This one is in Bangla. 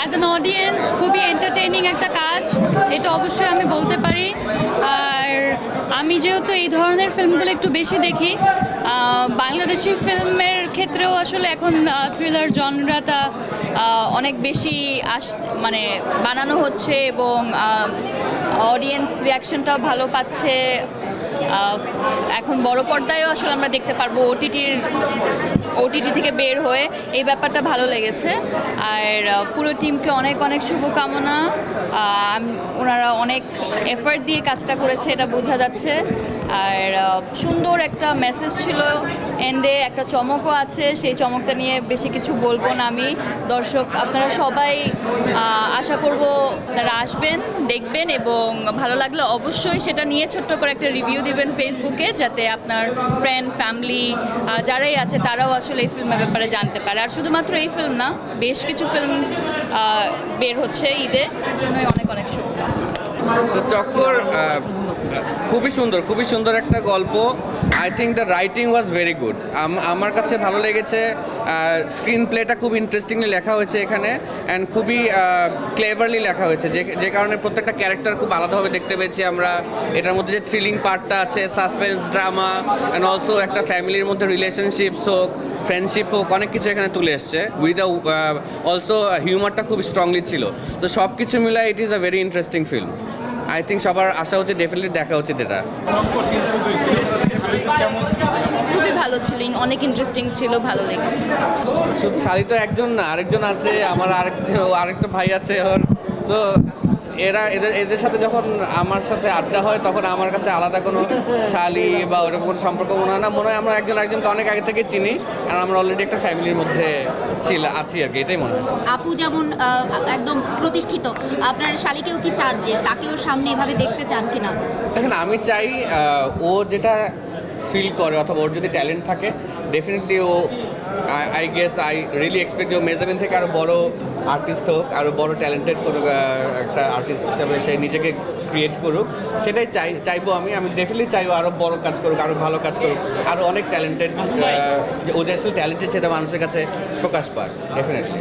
অ্যাজ অ্যান অডিয়েন্স খুবই এন্টারটেইনিং একটা কাজ, এটা অবশ্যই আমি বলতে পারি। আর আমি যেহেতু এই ধরনের ফিল্মগুলো একটু বেশি দেখি বাংলাদেশি ফিল্মের ক্ষেত্রেও আসলে এখন থ্রিলার জনরাটা অনেক বেশি আস মানে বানানো হচ্ছে এবং অডিয়েন্স রিয়াকশনটাও ভালো পাচ্ছে। এখন বড় পর্দায়ও আসলে আমরা দেখতে পারব ওটিটির ওটিটি থেকে বের হয়ে এই ব্যাপারটা ভালো লেগেছে। আর পুরো টিমকে অনেক অনেক শুভকামনা। ওনারা অনেক এফার্ট দিয়ে কাজটা করেছে, এটা বোঝা যাচ্ছে। আর সুন্দর একটা মেসেজ ছিল এন্ডে একটা চমকও আছে। সেই চমকটা নিয়ে বেশি কিছু বলব না আমি। দর্শক, আপনারা সবাই আশা করব আপনারা আসবেন, দেখবেন এবং ভালো লাগলে অবশ্যই সেটা নিয়ে ছোট্ট করে একটা রিভিউ দিবেন ফেসবুকে যাতে আপনার ফ্রেন্ড ফ্যামিলি যারাই আছে তারাও আসলে এই ফিল্মের ব্যাপারে জানতে পারে। আর শুধুমাত্র এই ফিল্ম না, বেশ কিছু ফিল্ম বের হচ্ছে ঈদে জন্যই অনেক অনেক শুভকামনা। তো চক্কর খুবই সুন্দর খুবই সুন্দর একটা গল্প। I think the writing was very good আমার কাছে ভালো লেগেছে স্ক্রিন প্লেটা খুব ইন্টারেস্টিংলি লেখা হয়েছে এখানে অ্যান্ড খুবই ক্লেভারলি লেখা হয়েছে। যে যে কারণে প্রত্যেকটা ক্যারেক্টার খুব আলাদাভাবে দেখতে পেয়েছি আমরা। এটার মধ্যে যে থ্রিলিং পার্টটা আছে সাসপেন্স ড্রামা অ্যান্ড অলসো একটা ফ্যামিলির মধ্যে রিলেশনশিপস হোক ফ্রেন্ডশিপ হোক, অনেক কিছু এখানে তুলে এসছে। উইথ অলসো হিউমারটা খুব স্ট্রংলি ছিল। তো সব কিছু মিলে it is a very interesting film I think সবার আশা হচ্ছে ডেফিনেটলি দেখা উচিত এটা। খুবই ভালো ছিল অনেক ইন্টারেস্টিং ছিল ভালো লেগেছে। শুধু শালি তো একজন না আরেকজন আছে আমার আরেক আরেকটা ভাই আছে ওর। তো এরা এদের এদের সাথে যখন আমার সাথে আড্ডা হয় তখন আমার কাছে আলাদা কোনো শালি বা ওরকম কোনো সম্পর্ক মনে হয় না। মনে হয় আমরা একজন একজনকে অনেক আগে থেকে চিনি আর আমরা অলরেডি একটা ফ্যামিলির মধ্যে ছিল আছি আর কি এটাই মনে হয়। আপু যেমন একদম প্রতিষ্ঠিত আপনার শালিকেও কি চান যে তাকেও সামনে এভাবে দেখতে চান কিনা? দেখেন আমি চাই ও যেটা ফিল করে অথবা ওর যদি ট্যালেন্ট থাকে definitely O I guess I really expect যে ও মেজাবিন থেকে আরও বড় আর্টিস্ট হোক আরও বড় ট্যালেন্টেড করুক একটা আর্টিস্ট হিসাবে সে নিজেকে ক্রিয়েট করুক সেটাই চাই চাইব আমি। আমি ডেফিনেটলি চাইব আরও বড় কাজ করুক আরও ভালো কাজ করুক আরও অনেক ট্যালেন্টেড যে ও যে আসলে ট্যালেন্টেড সেটা মানুষের কাছে প্রকাশ পাক ডেফিনেটলি